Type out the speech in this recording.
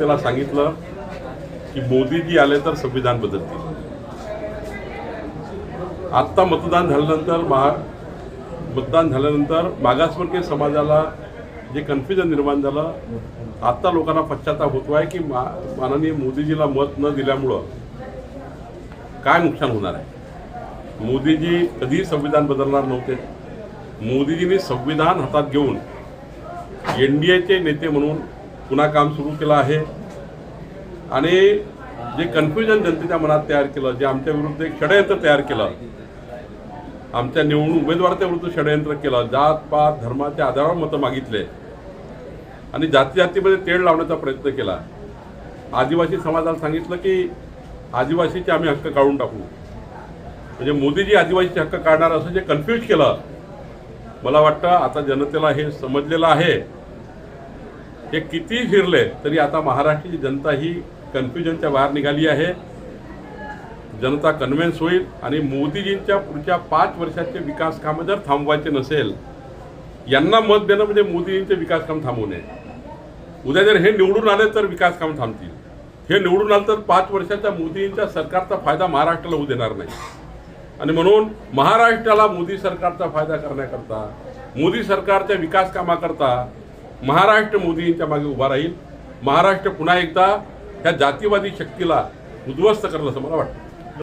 त्याला सांगितलं की मोदीजी आले तर संविधान बदलतील. आत्ता मतदान झाल्यानंतर महा मतदान झाल्यानंतर मागासवर्गीय समाजाला जे कन्फ्युजन निर्माण झालं आत्ता लोकांना पश्चाताप होतो आहे की मा माननीय मोदीजीला मत न दिल्यामुळं काय नुकसान होणार आहे? मोदीजी कधीही संविधान बदलणार नव्हते. मोदीजींनी संविधान हातात घेऊन एन डी एचे नेते म्हणून पुन्हा काम सुरू केलं आहे. आणि जे कन्फ्युजन जनतेच्या मनात तयार केलं जे आमच्या विरुद्ध एक षडयंत्र तयार केलं आमच्या निवडणूक उमेदवाराच्या विरुद्ध षडयंत्र केलं जात पात धर्माच्या आधारावर मतं मागितले आणि जाती जातीमध्ये तेढ लावण्याचा प्रयत्न केला. आदिवासी समाजाला सांगितलं की आदिवासीचे आम्ही हक्क काढून टाकू. म्हणजे मोदीजी आदिवासीचे हक्क काढणार असं जे कन्फ्यूज केलं मला वाटतं आता जनतेला हे समजलेलं आहे. हे किती फिरले तरी आता महाराष्ट्राची जनता ही कन्फ्युजनच्या बाहेर निघाली आहे. जनता कन्व्हिन्स होईल आणि मोदीजींच्या पुढच्या पाच वर्षाचे विकास कामं जर थांबवायचे नसेल यांना मत देणं म्हणजे मोदीजींचे विकास काम नये. उद्या जर हे निवडून आले तर विकास काम थांबतील. हे निवडून आलं तर पाच वर्षाच्या मोदींच्या सरकारचा फायदा महाराष्ट्राला होऊ देणार नाही. आणि म्हणून महाराष्ट्राला मोदी सरकारचा फायदा करण्याकरता मोदी सरकारच्या विकास कामाकरता महाराष्ट्र मोदींच्या मागे उभा राहील. महाराष्ट्र पुन्हा एकदा ह्या जातीवादी शक्तीला उद्ध्वस्त करेल असं मला वाटतं.